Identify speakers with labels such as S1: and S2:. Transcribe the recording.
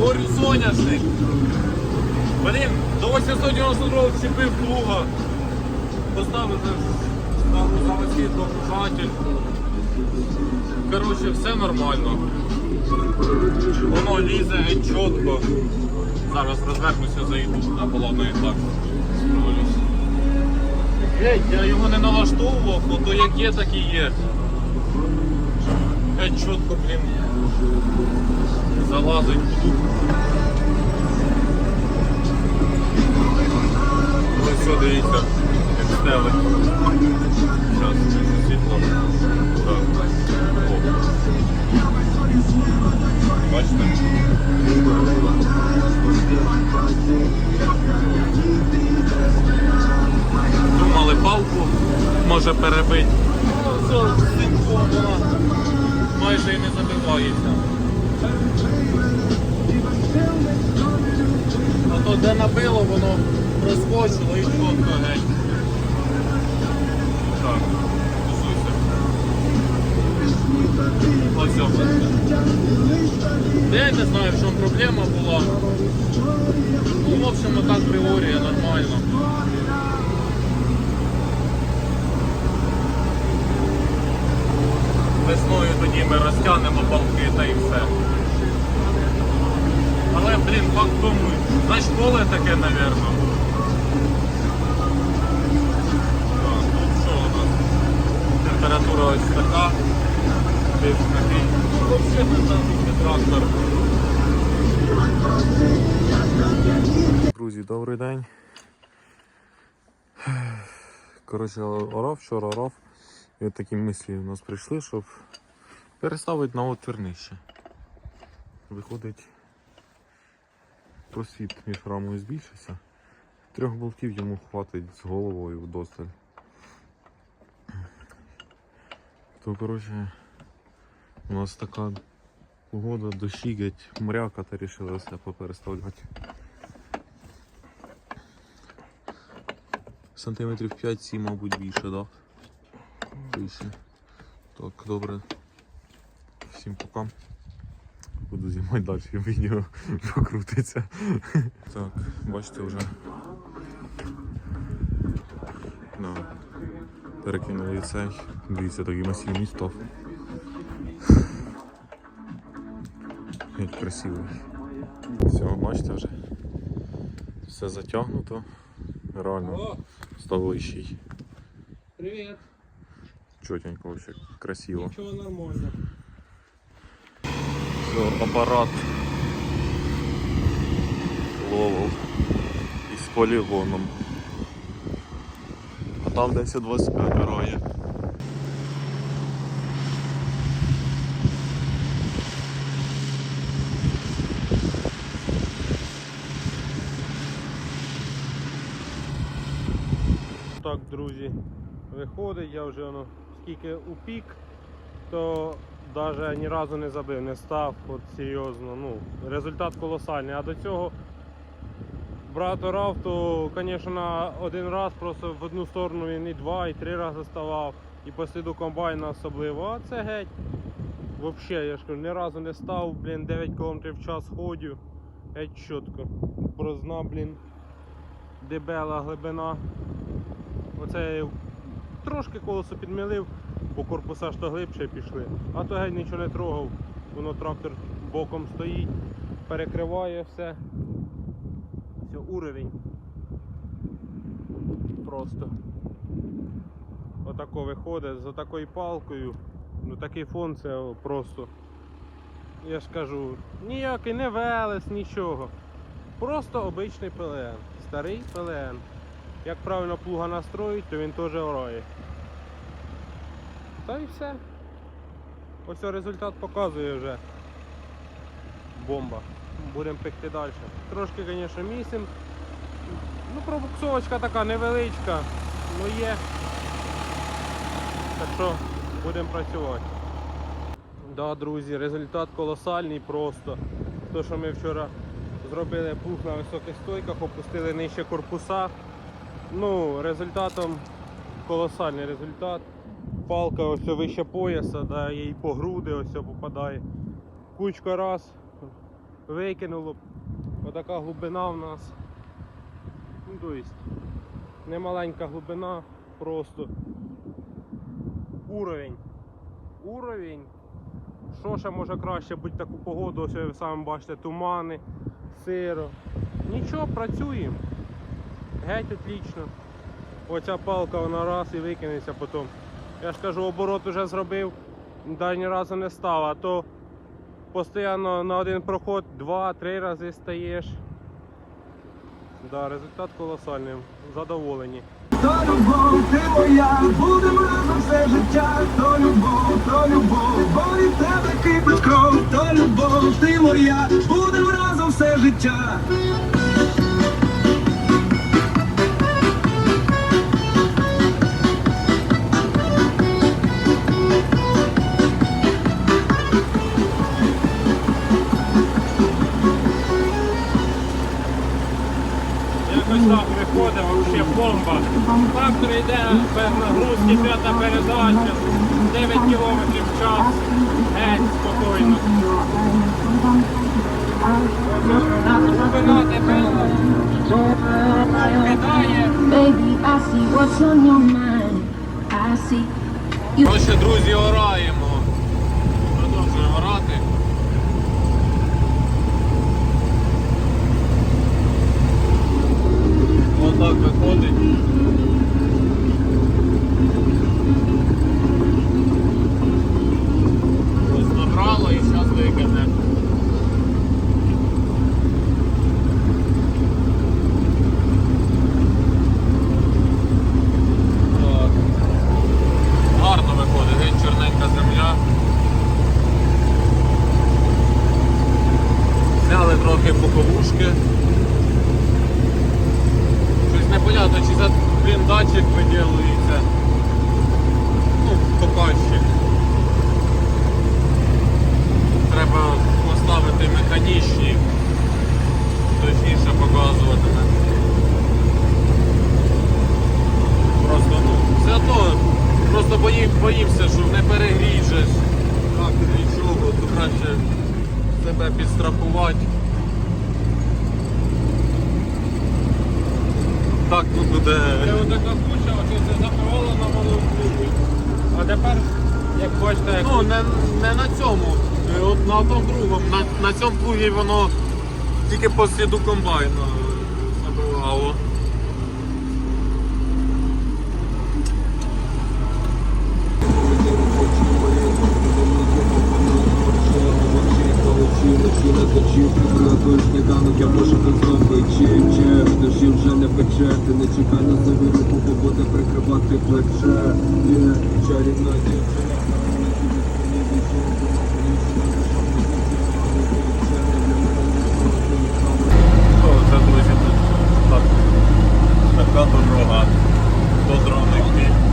S1: горю соняшник. Блін, до 892 вчепив плуга. Поставив за- заводський догружатель. Коротше, все нормально. Воно лізе геть чітко. Зараз розвернуся, зайду на половину і так. Геть, я його не налаштовував, бо то як є, так і є. Геть чітко, блін. Залазить буду. Ось все, дивіться, як стелить. Зараз, світло. Так. О. Бачите? Думали палку може перебити. Ну, майже і не забивається. То де набило, воно розкочило і чітко геть. Так. Я не знаю, в чому проблема була. Ну, в общем, так приорія нормально. Весною тоді ми розтягнемо балки та і все. Але, блін, факт в тому, значить таке, напевно. Температура ось така. Десь такий. Трактор.
S2: Друзі, добрий день. Коротше, орав, вчора орав. І от такі мислі у нас прийшли, щоб переставити на отвір нижче. Виходить, просвіт між рамою збільшився. Трьох болтів йому хватить з головою вдосталь. То, коротше, у нас така погода, дощі, геть, мряка, та рішили все попереставляти. Сантиметрів 5-7, мабуть, більше, так? Да? Більше. Так, добре. Всім пока. Буду знімати далі відео, що крутиться. Так, бачите вже. Да. Перекинули цей. Дивіться, такий масивний став. Геть красивий. Все, бачите вже. Все затягнуто. Реально.
S1: О,
S2: Ставищий.
S1: привіт.
S2: Чотенько вообще, красиво.
S1: Нічого нормально.
S2: Апарат ловив із полігоном. А там десь 25 грає.
S3: Так, друзі, виходить, я вже воно скільки упік, то навіть ні разу не забив, не став, от серйозно. Ну, результат колосальний. А до цього брат орав, то, звісно, один раз просто в одну сторону він і два, і три рази ставав. І по сліду комбайна особливо. А це геть. Взагалі, я ж кажу, ні разу не став, блін, 9 км в час ходю. Геть чітко. Брозна, блін, дебела глибина. Оце я трошки колесо підмілив, бо корпуса то глибше пішли. А то геть нічого не трогав. Воно трактор боком стоїть, перекриває все. Все, уровень. Просто. Отако виходить з отакою палкою. Ну такий фон це просто. Я ж кажу, ніякий не велес, нічого. Просто обичний ПЛН. Старий ПЛН. Як правильно плуга настроїть, то він теж орає. Та і все. Ось результат показує вже. Бомба. Будемо пекти далі. Трошки, звісно, місим. Ну, пробуксовочка така невеличка, ну є. Так що будемо працювати. Да, друзі, результат колосальний просто. То, що ми вчора зробили плуг на високих стойках, опустили нижче корпуса. Ну, результатом колосальний результат. Палка ось вище пояса, да, їй по груди ось попадає. Кучка раз, викинуло. Отака глибина в нас. Ну, то немаленька глибина, просто уровень. Уровень. Що ще може краще бути таку погоду, ось ви самі бачите, тумани, сиро. Нічого, працюємо. Геть отлично. Оця палка вона раз і викинеться потім. Я ж кажу, оборот вже зробив, навіть ні разу не став, а то постійно на один проход два-три рази стаєш. Да, результат колосальний. Задоволені.
S4: То любов, ти моя, будем разом все життя, то любов, то любов, бо від тебе кипить кров, то любов, ти моя, будем разом все життя.
S3: Трактор йде без нагрузки, п'ята передача, 9 кілометрів в час. Геть, спокійно. Глибина тебе кидає.
S5: Baby, I see what's on your mind. I see you.
S1: Коротше, друзі, ораємо. Непонятно, чи це блін датчик виділується. Ну, показчик. Треба поставити механічні, точніше показуватиме. Просто, ну, все одно, просто боїм, боїмося, щоб не перегріжеш. Так, нічого, то краще себе підстрахувати. Так тут буде.
S3: Це отака куча, оце це запроволено клубі. А тепер, як бачите, як
S1: Ну, не, не на цьому. е, От на тому другому. На, на цьому плугі воно тільки по сліду комбайна забивало.
S6: Прикривати плече Є чарівна дівчина
S1: це, друзі, тут так, така дорога до дроних.